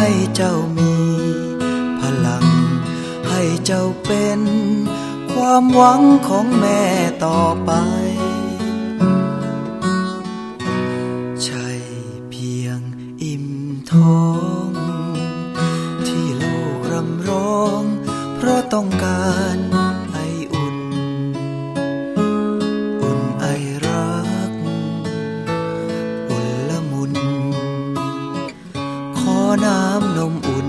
ให้เจ้ามี พลัง ให้เจ้าเป็น ความหวังของแม่ต่อไป ใช่เพียงอิ่มท้อง ที่ลูกรำร้อง เพราะต้องการ น้ำนมอุ่น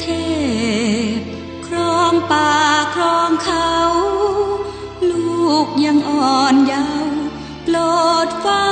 เทพ ครองป่าครองเขา ลูกยังอ่อนเยาว์โปรดฟ้า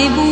Bible.